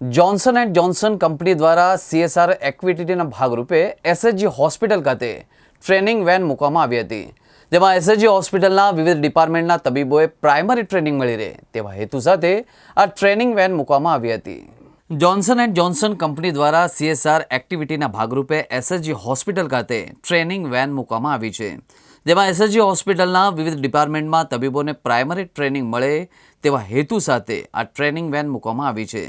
Johnson and Johnson company દ્વારા CSR એક્વિટીના ભાગરૂપે એસએચજી હોસ્પિટલ ખાતે ટ્રેનિંગ વેન મૂકવામાં આવી હતી. જેમાં એસએચજી હોસ્પિટલના વિવિધ ડિપાર્ટમેન્ટના તબીબોએ પ્રાઇમરી ટ્રેનિંગ મળી રહે તેવા હેતુ સાથે આ ટ્રેનિંગ વેન મૂકવામાં આવી હતી. જોન્સન એન્ડ જોન્સન કંપની દ્વારા સીએસઆર એક્ટિવિટીના ભાગરૂપે એસએચજી હોસ્પિટલ ખાતે ટ્રેનિંગ વેન મૂકવામાં આવી છે. જેમાં એસએચજી હોસ્પિટલના વિવિધ ડિપાર્ટમેન્ટમાં તબીબોને પ્રાઇમરી ટ્રેનિંગ મળે તેવા હેતુ સાથે આ ટ્રેનિંગ વેન મૂકવામાં આવી છે.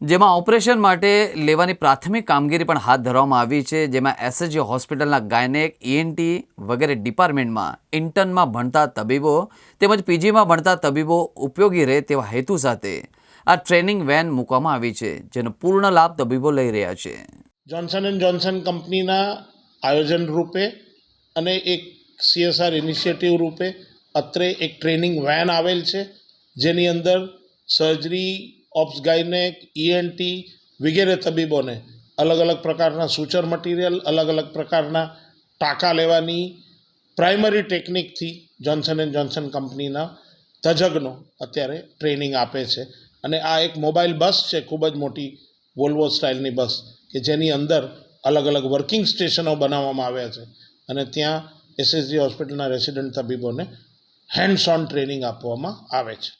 જેમાં ઓપરેશન માટે લેવાની પ્રાથમિક કામગીરી પણ હાથ ધરવામાં આવી છે. જેમાં એસએચજી હોસ્પિટલના ગાયનેક ઈએનટી વગેરે ડિપાર્ટમેન્ટમાં ઇન્ટર્નમાં ભણતા તબીબો તેમજ પીજીમાં ભણતા તબીબો ઉપયોગી રહે તેવા હેતુ સાથે આ ટ્રેનિંગ વેન મૂકવામાં આવી છે, જેનો પૂર્ણ લાભ તબીબો લઈ રહ્યા છે. જોન્સન એન્ડ જોન્સન કંપનીના આયોજન રૂપે અને એક સીએસઆર ઇનિશિયેટિવ રૂપે અત્રે એક ટ્રેનિંગ વેન આવેલ છે. જેની અંદર સર્જરી ઓપ્સ ગાયનેક ઈએનટી વગેરે તબીબોને અલગ અલગ પ્રકારના સૂચર મટીરિયલ, અલગ અલગ પ્રકારના ટાંકા લેવાની પ્રાઇમરી ટેકનિકથી જોન્સન એન્ડ જોન્સન કંપનીના તજજ્ઞો અત્યારે ટ્રેનિંગ આપે છે. અને આ એક મોબાઈલ બસ છે, ખૂબ જ મોટી વોલ્વો સ્ટાઇલની બસ કે જેની અંદર અલગ અલગ વર્કિંગ સ્ટેશનો બનાવવામાં આવ્યા છે. અને ત્યાં એસએસજી હોસ્પિટલના રેસિડન્ટ તબીબોને હેન્ડ્સ ઓન ટ્રેનિંગ આપવામાં આવે છે.